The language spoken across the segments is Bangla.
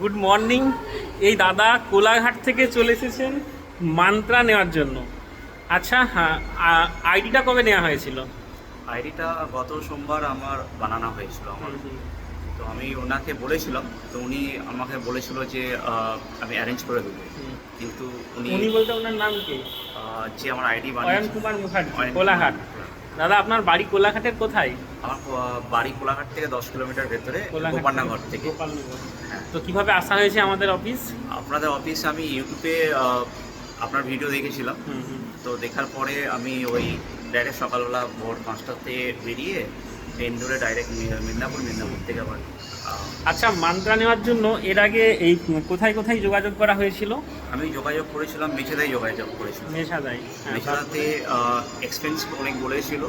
গুড মর্নিং এই দাদা কোলাঘাট থেকে চলে এসেছেন মান্ত্রা নেওয়ার জন্য। আচ্ছা হ্যাঁ আইডিটা কবে নেওয়া হয়েছিল? আইডিটা গত সোমবার আমার বানানো হয়েছিল আমার। তো আমি ওনাকে বলেছিলাম তো উনি আমাকে বলেছিল যে আমি অ্যারেঞ্জ করে দেবো। কিন্তু উনি উনি বলতে ওনার নাম কি? যে আমার আইডি বানিয়েছে। কুমার মুখার্জি কোলাঘাট। দাদা আপনার বাড়ি কোলাঘাটের কোথায়? আমার বাড়ি কোলাঘাট থেকে দশ কিলোমিটার ভেতরে গোপালনগর থেকে হ্যাঁ। তো কীভাবে আসা হয়েছে আমাদের অফিস? আপনাদের অফিস আমি ইউটিউবে আপনার ভিডিও দেখেছিলাম। হুম, হুম। তো দেখার পরে আমি ওই ডাইরেক্ট সকালবেলা ভোর পাঁচটাতে বেরিয়ে ইন্দোরে ডাইরেক্ট মিদনাপুর মিদনাপুর থেকে আবার আচ্ছা মান্ত্রা নেওয়ার জন্য এর আগে এই কোথায় কোথায় যোগাযোগ করা হয়েছিল? আমি যোগাযোগ করেছিলাম মেছেদাই যোগাযোগ করেছিলাম। মেশাদাই হ্যাঁ, মেছেদাতে এক্সপেন্সিভ অনেক বলেছিল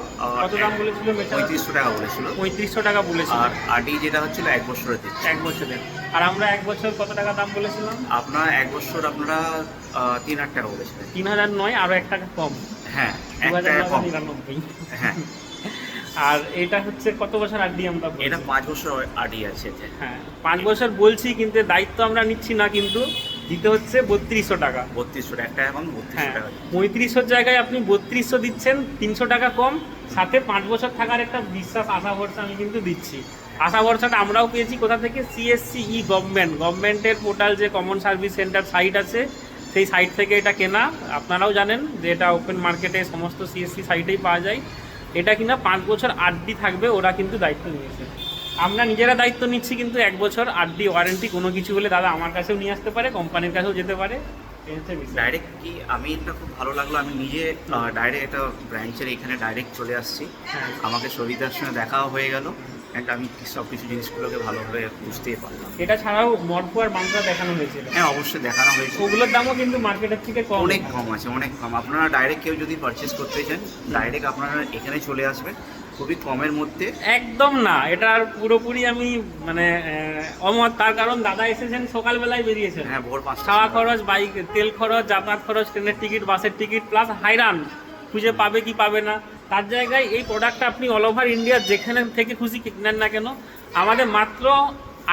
কত দাম বলেছিল পঁয়ত্রিশশো টাকা বলেছিল। পঁয়ত্রিশশো টাকা বলেছিল। আর আরডি যেটা হচ্ছিল এক বছরের এক বছরের। আর আমরা এক বছর কত টাকা দাম বলেছিলাম? আপনার এক বছর আপনারা তিন হাজার টাকা বলেছিলেন। তিন হাজার নয় আরও এক টাকা কম। হ্যাঁ এক টাকা কম। হ্যাঁ। আর এটা হচ্ছে কত বছর আড্ডি আমরা? এটা পাঁচ বছর আরডি আছে হ্যাঁ পাঁচ বছর বলছি কিন্তু দায়িত্ব আমরা নিচ্ছি না কিন্তু দিতে হচ্ছে বত্রিশশো টাকা। বত্রিশশো একটা এখন হ্যাঁ টাকা। পঁয়ত্রিশশোর জায়গায় আপনি বত্রিশশো দিচ্ছেন তিনশো টাকা কম সাথে পাঁচ বছর থাকার একটা বিশ্বাস আশা ভরসা আমি কিন্তু দিচ্ছি। আশা ভরসাটা আমরাও পেয়েছি কোথা থেকে? সিএসসি ই গভর্নমেন্ট গভর্নমেন্টের পোর্টাল যে কমন সার্ভিস সেন্টার সাইট আছে সেই সাইট থেকে এটা কেনা। আপনারাও জানেন যে এটা ওপেন মার্কেটে সমস্ত সিএসসি সাইটেই পাওয়া যায়। এটা কিনা পাঁচ বছর আরডি থাকবে ওরা কিন্তু দায়িত্ব নিয়েছে। আমরা নিজেরা দায়িত্ব নিচ্ছি কিন্তু এক বছর আরডি ওয়ারেন্টি কোনো কিছু হলে দাদা আমার কাছেও নিয়ে আসতে পারে কোম্পানির কাছেও যেতে পারে। ডাইরেক্ট কি? আমি এটা খুব ভালো লাগল আমি নিজে ডাইরেক্ট একটা ব্রাঞ্চের এখানে ডাইরেক্ট চলে আসছি। হ্যাঁ। আমাকে সবিতার সঙ্গে দেখাও হয়ে গেল। একটা আমি সব কিছু জিনিসগুলোকে ভালোভাবে বুঝতেই পারলাম। এটা ছাড়াও মরফু আর বাংলা দেখানো হয়েছিল। হ্যাঁ অবশ্যই দেখানো হয়েছে। ওগুলোর দামও কিন্তু মার্কেটের থেকে কম। অনেক কম আছে অনেক কম। আপনারা ডাইরেক্ট কেউ যদি পারচেস করতে চান ডাইরেক্ট আপনারা এখানে চলে আসবেন খুবই কমের মধ্যে। একদম না এটার পুরোপুরি আমি মানে অমত। তার কারণ দাদা এসেছেন সকালবেলায় বেরিয়েছেন। হ্যাঁ ভোর পাঁচটা খাওয়া খরচ বাইক তেল খরচ যাতায়াত খরচ ট্রেনের টিকিট বাসের টিকিট প্লাস হাইরান খুঁজে পাবে কি পাবে না। তার জায়গায় এই প্রোডাক্টটা আপনি অল ওভার ইন্ডিয়া যেখানে থেকে খুশি নেন না কেন, আমাদের মাত্র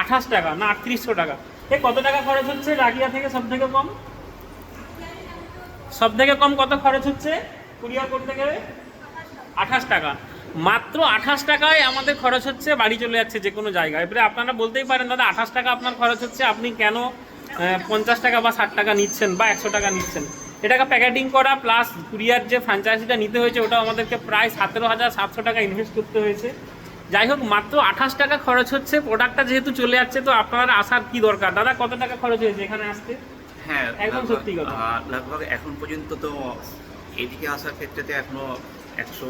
আঠাশ টাকা, না আটত্রিশশো টাকা। এ কত টাকা খরচ হচ্ছে? রাগিয়া থেকে সব থেকে কম? সব থেকে কম কত খরচ হচ্ছে? কুরিয়ার করতে গেলে? আঠাশ টাকা। মাত্র আঠাশ টাকায় আমাদের খরচ হচ্ছে, বাড়ি চলে যাচ্ছে যে কোনো জায়গায়। এবারে আপনারা বলতেই পারেন, দাদা, আঠাশ টাকা আপনার খরচ হচ্ছে, আপনি কেন পঞ্চাশ টাকা বা ষাট টাকা নিচ্ছেন বা একশো টাকা নিচ্ছেন? এটাকে প্যাকেটিং করা প্লাস কুরিয়ার যে ফ্র্যাঞ্চাইজিটা নিতে হয়েছে ওটা আমাদেরকে প্রায় সতেরো হাজার সাতশো টাকা ইনভেস্ট করতে হয়েছে। যাই হোক মাত্র আঠাশ টাকা খরচ হচ্ছে প্রোডাক্টটা যেহেতু চলে যাচ্ছে তো আপনারা আসার কি দরকার? দাদা কত টাকা খরচ হয়েছে এখানে আসতে? হ্যাঁ একদম সত্যি কথা। লগভগ এখন পর্যন্ত তো এদিকে আসার ক্ষেত্রেতে এখনও একশো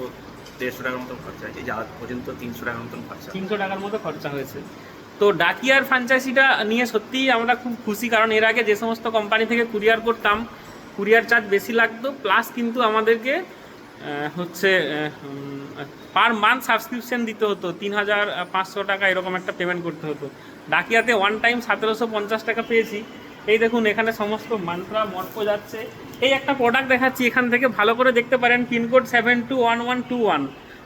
দেড়শো টাকার মতন খরচা আছে যাওয়ার পর্যন্ত তিনশো টাকার মতন খরচা তিনশো টাকার মতো খরচা হয়েছে। তো ডাকিয়ার ফ্র্যাঞ্চাইজিটা নিয়ে সত্যিই আমরা খুব খুশি কারণ এর আগে যে সমস্ত কোম্পানি থেকে কুরিয়ার করতাম কুরিয়ার চার্জ বেশি লাগতো প্লাস কিন্তু আমাদেরকে হচ্ছে পার মান্থ সাবস্ক্রিপশন দিতে হতো তিন হাজার পাঁচশো টাকা এরকম একটা পেমেন্ট করতে হতো। ডাকিয়াতে ওয়ান টাইম সতেরোশো পঞ্চাশ টাকা পেয়েছি। এই দেখুন, এখানে সমস্ত মান্ত্রা মর্ক যাচ্ছে। এই একটা প্রোডাক্ট দেখাচ্ছি, এখান থেকে ভালো করে দেখতে পারেন pincode seven two one one two one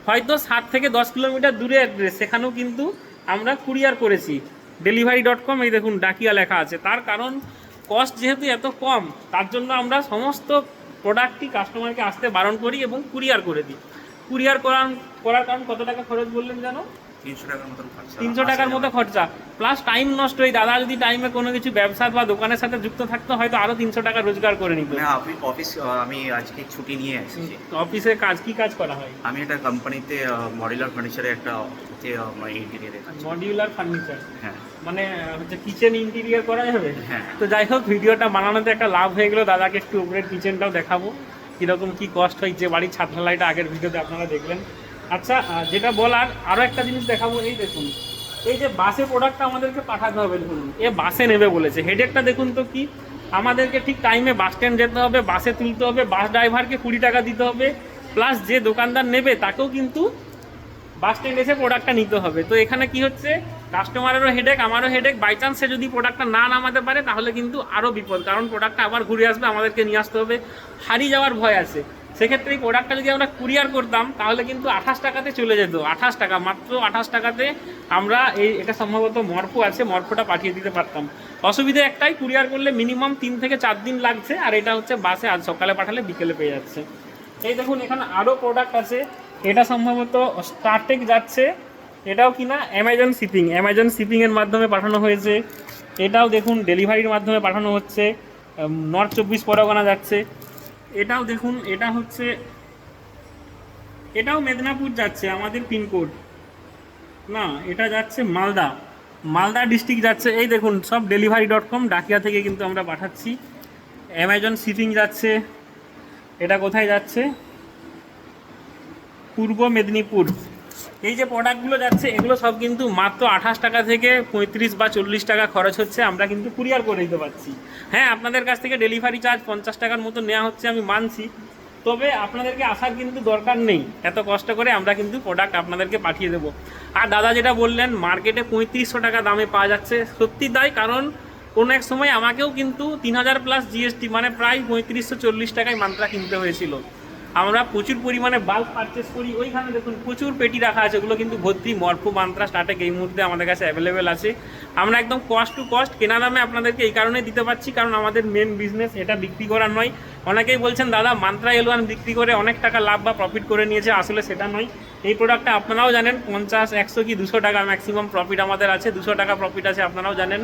হয়তো সাত থেকে দশ কিলোমিটার দূরে অ্যাড্রেস সেখানেও কিন্তু আমরা কুরিয়ার করেছি। ডেলিভারি ডট কম এই দেখুন, ডাকিয়া লেখা আছে। তার কারণ কস্ট যেহেতু এত কম, তার জন্য আমরা সমস্ত প্রোডাক্টটি কাস্টমারকে আসতে বারণ করি এবং কুরিয়ার করে দিই। কুরিয়ার করার করার কারণ কত টাকা খরচ বললেন জানো? তিনশো টাকার মতো খরচা। প্লাস টাইম নষ্ট। এই দাদা যদি টাইমে কোনো কিছু ব্যবসা বা দোকানের সাথে যুক্ত থাকতো হয়তো আরও তিনশো টাকা রোজগার করে নিত। মানে অফিস আমি আজকে ছুটি নিয়ে এসেছি। অফিসে কাজ কি কাজ করা হয়? আমি একটা কোম্পানিতে মডিউলার ফার্নিচারে একটা ইন্টিরিয়ারে মডিউলার ফার্নিচার হ্যাঁ। মানে হচ্ছে কিচেন ইন্টেরিয়ার করা যাবে হ্যাঁ। তো যাই হোক ভিডিওটা বানানোতে একটা লাভ হয়ে গেলো। দাদাকে একটু উপরের কিচেনটাও দেখাবো। কীরকম কী কষ্ট হয় যে বাড়ির ছাদ ঢালাইটা আগের ভিডিওতে আপনারা দেখলেন। আচ্ছা যেটা বলার আরও একটা জিনিস দেখাবো, এই দেখুন। এই যে বাসে প্রোডাক্টটা আমাদেরকে পাঠাতে হবে দেখুন এ বাসে নেবে বলেছে। হেডেকটা দেখুন তো কি? আমাদেরকে ঠিক টাইমে বাস স্ট্যান্ড যেতে হবে, বাসে তুলতে হবে বাস ড্রাইভারকে কুড়ি টাকা দিতে হবে প্লাস যে দোকানদার নেবে, তাকেও কিন্তু বাস স্ট্যান্ড এসে প্রোডাক্টটা নিতে হবে। তো এখানে কি হচ্ছে? কাস্টমারেরও হেডেক আমারও হেডেক বাই চান্স যদি প্রোডাক্টটা না নামাতে পারে, তাহলে কিন্তু আরও বিপদ। কারণ প্রোডাক্টটা আবার ঘুরে আসবে, আমাদেরকে নিয়ে আসতে হবে। হারিয়ে যাওয়ার ভয় আছে। সেক্ষেত্রে এই প্রোডাক্টটা যদি আমরা কুরিয়ার করতাম, তাহলে কিন্তু আঠাশ টাকাতে চলে যেত। আঠাশ টাকা, মাত্র আঠাশ টাকাতে আমরা এই, এটা সম্ভবত মর্ফো আছে, মর্ফোটা পাঠিয়ে দিতে পারতাম। অসুবিধা একটাই কুরিয়ার করলে মিনিমাম তিন থেকে চার দিন লাগছে, আর এটা হচ্ছে বাসে আজ সকালে পাঠালে বিকেলে পেয়ে যাচ্ছে। এই দেখুন, এখানে আরও প্রোডাক্ট আছে। এটা সম্ভবত স্টারটেক যাচ্ছে। এটাও কিনা অ্যামাজন শিপিং অ্যামাজন শিপিংয়ের মাধ্যমে পাঠানো হয়েছে। এটাও দেখুন ডেলিভারির মাধ্যমে পাঠানো হচ্ছে। নর্থ চব্বিশ পরগনা যাচ্ছে। এটাও দেখুন, এটা হচ্ছে, এটাও মেদিনীপুর যাচ্ছে, আমাদের পিনকোড না, এটা যাচ্ছে মালদা। মালদা ডিস্ট্রিক্ট যাচ্ছে, এই দেখুন, সব ডেলিভারি ডট কম ডাকিয়া থেকে কিন্তু আমরা পাঠাচ্ছি। অ্যামাজন শিপিং যাচ্ছে, এটা কোথায় যাচ্ছে? পূর্ব মেদিনীপুর। এই যে প্রোডাক্টগুলো যাচ্ছে, এগুলো সব কিন্তু মাত্র আঠাশ টাকা থেকে পঁয়ত্রিশ বা চল্লিশ টাকা খরচ হচ্ছে, আমরা কিন্তু কুরিয়ার করে দিতে পারছি। হ্যাঁ আপনাদের কাছ থেকে ডেলিভারি চার্জ পঞ্চাশ টাকার মতো নেওয়া হচ্ছে, আমি মানছি। তবে আপনাদেরকে আসার কিন্তু দরকার নেই। এত কষ্ট করে আমরা কিন্তু প্রোডাক্ট আপনাদেরকে পাঠিয়ে দেবো। আর দাদা যেটা বললেন মার্কেটে পঁয়ত্রিশশো টাকা দামে পাওয়া যাচ্ছে। সত্যি তাই, কারণ কোনো এক সময় আমাকেও কিন্তু তিন হাজার প্লাস জিএসটি মানে প্রায় পঁয়ত্রিশশো চল্লিশ টাকায় মাত্রা কিনতে হয়েছিল। আমরা প্রচুর পরিমাণে বাল্ক পারচেস করি। ওইখানে দেখুন প্রচুর পেটি রাখা আছে, ওগুলো কিন্তু ভর্তি মরফু মান্ত্রা স্টার্টেক এই মুহূর্তে আমাদের কাছে অ্যাভেলেবেল আছে। আমরা একদম কস্ট টু কস্ট কেনা দামে আপনাদেরকে এই কারণে দিতে পারছি, কারণ আমাদের মেন বিজনেস এটা বিক্রি করার নয়। অনেকেই বলছেন, দাদা মান্ত্রা এলওয়ান বিক্রি করে অনেক টাকা লাভ বা প্রফিট করে নিয়েছে, আসলে সেটা নয়। এই প্রোডাক্টটা আপনারাও জানেন, পঞ্চাশ, একশো কি দুশো টাকা ম্যাক্সিমাম প্রফিট আমাদের আছে, দুশো টাকা প্রফিট আছে, আপনারাও জানেন।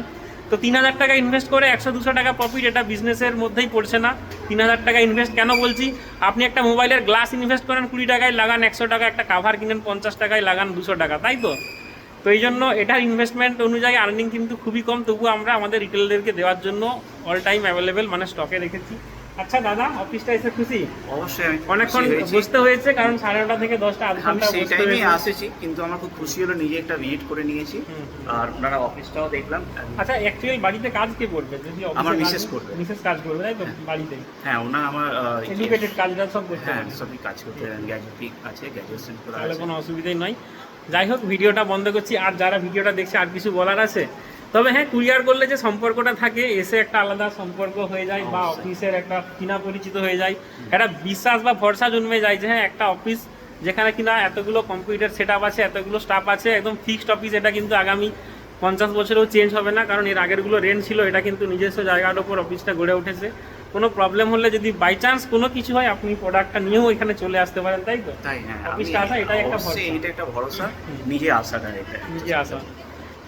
তো তিন হাজার টাকা ইনভেস্ট করে একশো, দুশো টাকা প্রফিট এটা বিজনেসের মধ্যেই পড়ছে না। তিন হাজার টাকা ইনভেস্ট কেন বলছি? আপনি একটা মোবাইলের গ্লাস ইনভেস্ট করেন কুড়ি টাকায়, লাগান একশো টাকা, একটা কাভার কিনেন পঞ্চাশ টাকায়, লাগান দুশো টাকা, তাই তো? তো এই জন্য এটার ইনভেস্টমেন্ট অনুযায়ী আর্নিং কিন্তু খুবই কম, তবুও আমরা আমাদের রিটেলদেরকে দেওয়ার জন্য অল টাইম অ্যাভেলেবেল মানে স্টকে রেখেছি। আচ্ছা দাদা অফিসটা এসে খুশি? অবশ্যই আমি অনেকক্ষণ হয়েছে। কারণ সাড়ে নটা থেকে দশটা আধ ঘণ্টা সেই হয়েছে। আসেছি কিন্তু আমার খুব খুশি হলো নিজে একটা ভিজিট করে নিয়েছি। আর ওনারা অফিসটাও দেখলাম আচ্ছা অ্যাকচুয়ালি বাড়িতে কাজ কে করবে? যদি আমার মিসেস করবে। মিসেস কাজ করবে তাই তো? বাড়িতে। হ্যাঁ ওনার আমার এডুকেটেড কাজটা সব করতে হ্যাঁ সবই কাজ করতে গ্র্যাজুয়েট আছে গ্র্যাজুয়েশন করা তাহলে আছে। কোনো অসুবিধাই নয়। যাই হোক ভিডিওটা বন্ধ করছি। আর যারা ভিডিওটা দেখছে আর কিছু বলার আছে তবে হ্যাঁ কুরিয়ার করলে যে সম্পর্কটা থাকে এসে একটা আলাদা সম্পর্ক হয়ে যায় বা অফিসের একটা কিনা পরিচিত হয়ে যায়। একটা বিশ্বাস বা ভরসা জন্মে যায় যে হ্যাঁ একটা অফিস যেখানে কিনা এতগুলো কম্পিউটার সেট আছে এতগুলো স্টাফ আছে একদম ফিক্সড অফিস এটা কিন্তু আগামী পঞ্চাশ বছরেও চেঞ্জ হবে না কারণ এর আগেরগুলো রেন্ট ছিল এটা কিন্তু নিজস্ব জায়গার ওপর অফিসটা গড়ে উঠেছে। কোনো প্রবলেম হলে যদি বাই চান্স কোনো কিছু হয় আপনি প্রোডাক্টটা নিয়েও এখানে চলে আসতে পারেন তাই তো? তাই হ্যাঁ অফিসটা আসা এটাই একটা ভরসা। এটা একটা ভরসা নিজে আসাটা এটা। নিজে আসা।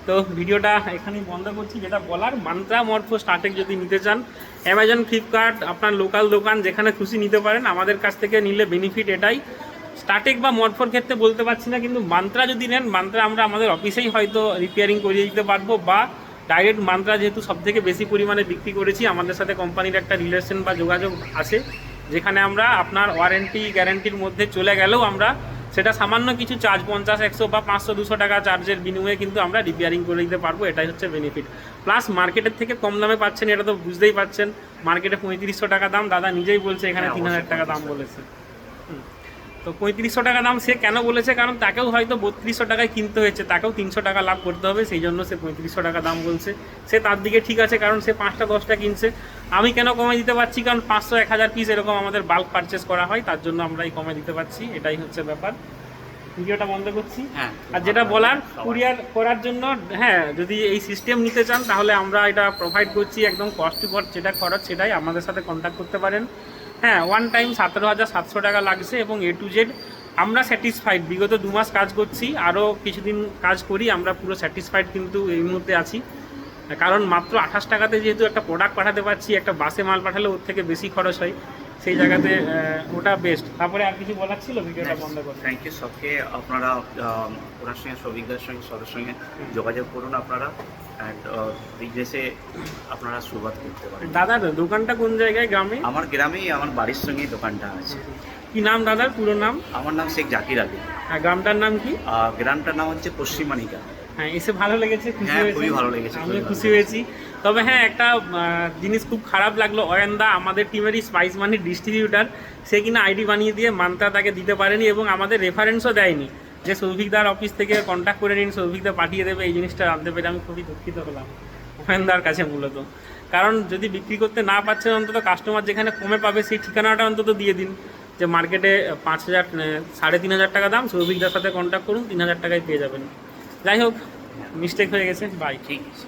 তো ভিডিওটা এখানেই বন্ধ করছি। যেটা বলার মান্ত্রা মর্ফো স্টার্টেক যদি নিতে চান অ্যামাজন ফ্লিপকার্ট আপনার লোকাল দোকান, যেখানে খুশি নিতে পারেন, আমাদের কাছ থেকে নিলে বেনিফিট এটাই। স্টার্টেক বা মর্ফোর ক্ষেত্রে বলতে পারছি না, কিন্তু মান্ত্রা যদি নেন মান্ত্রা আমরা আমাদের অফিসেই হয়তো রিপেয়ারিং করিয়ে দিতে পারব বা ডাইরেক্ট মান্ত্রা যেহেতু সব থেকে বেশি পরিমাণে বিক্রি করেছি, আমাদের সাথে কোম্পানির একটা রিলেশন বা যোগাযোগ আছে, যেখানে আমরা আপনার ওয়ারেন্টি গ্যারেন্টির মধ্যে চলে গেলেও আমরা সেটা সামান্য কিছু চার্জ পঞ্চাশ একশো বা পাঁচশো দুশো টাকা চার্জের বিনিময়ে কিন্তু আমরা রিপেয়ারিং করে দিতে পারব এটাই হচ্ছে বেনিফিট প্লাস মার্কেটের থেকে কম দামে পাচ্ছেন এটা তো বুঝতেই পারছেন মার্কেটে পঁয়ত্রিশশো টাকা দাম দাদা নিজেই বলছে এখানে হ্যাঁ, তিন হাজার টাকা দাম বলেছে। তো পঁয়ত্রিশশো টাকা দাম সে কেন বলেছে? কারণ তাকেও হয়তো বত্রিশশো টাকায় কিনতে হয়েছে তাকেও তিনশো টাকা লাভ করতে হবে সেই জন্য সে পঁয়ত্রিশশো টাকা দাম বলছে। সে তার দিকে ঠিক আছে কারণ সে পাঁচটা দশটা কিনছে। আমি কেন কমে দিতে পারছি? কারণ পাঁচশো এক হাজার পিস এরকম আমাদের বাল্ক পারচেস করা হয় তার জন্য আমরা এই কমে দিতে পারছি এটাই হচ্ছে ব্যাপার। ভিডিওটা বন্ধ করছি। হ্যাঁ আর যেটা বলার কুরিয়ার করার জন্য হ্যাঁ যদি এই সিস্টেম নিতে চান তাহলে আমরা এটা প্রোভাইড করছি একদম কস্ট টু কস্ট যেটা খরচ সেটাই আমাদের সাথে কন্ট্যাক্ট করতে পারেন। হ্যাঁ ওয়ান টাইম সতেরো হাজার সাতশো টাকা লাগছে এবং এ টু জেড আমরা স্যাটিসফাইড বিগত দু মাস কাজ করছি আরও কিছুদিন কাজ করি আমরা পুরো স্যাটিসফাইড কিন্তু এই মুহূর্তে আছি। কারণ মাত্র আঠাশ টাকাতে যেহেতু একটা প্রোডাক্ট পাঠাতে পারছি একটা বাসে মাল পাঠালে ওর থেকে বেশি খরচ হয় সেই জায়গাতে ওটা বেস্ট তারপরে আর কিছু বলার ছিল? ভিডিওটা বন্ধ করতে থ্যাংক ইউ সবকে। আপনারা ওনার সঙ্গে সৌভিকদার সঙ্গে সবার সঙ্গে যোগাযোগ করুন আপনারা। অ্যান্ড বিজনেসে আপনারা শুরুয়াত করতে পারেন। দাদার দোকানটা কোন জায়গায় গ্রামে? আমার গ্রামেই আমার বাড়ির সঙ্গেই দোকানটা আছে। কি নাম দাদার পুরো নাম? আমার নাম শেখ জাকির আলী। আর গ্রামটার নাম কি? গ্রামটার নাম হচ্ছে পশ্চিমানিকা হ্যাঁ এসে ভালো লেগেছে খুশি হ্যাঁ, হয়েছে। খুবই ভালো লেগেছে, আমি খুশি হয়েছি। তবে হ্যাঁ একটা জিনিস খুব খারাপ লাগল। অয়ন্দা আমাদের টিমেরই স্পাইস মানির ডিস্ট্রিবিউটার সে কিনা আইডি বানিয়ে দিয়ে মান্তা তাকে দিতে পারেনি এবং আমাদের রেফারেন্সও দেয়নি। যে সৌভিকদার অফিস থেকে কন্ট্যাক্ট করে নিন সৌভিকদা পাঠিয়ে দেবে, এই জিনিসটা জানতে পেরে আমি খুবই দুঃখিত হলাম অয়নদার কাছে মূলত। কারণ যদি বিক্রি করতে না পারছেন অন্তত কাস্টমার যেখানে কমে পাবে, সেই ঠিকানাটা অন্তত দিয়ে দিন। যে মার্কেটে পাঁচ হাজার সাড়ে তিন হাজার টাকা দাম সৌভিকদার সাথে কন্ট্যাক্ট করুন, তিন হাজার টাকায় পেয়ে যাবেন। যাই হোক মিস্টেক হয়ে গেছে বাই ঠিক আছে।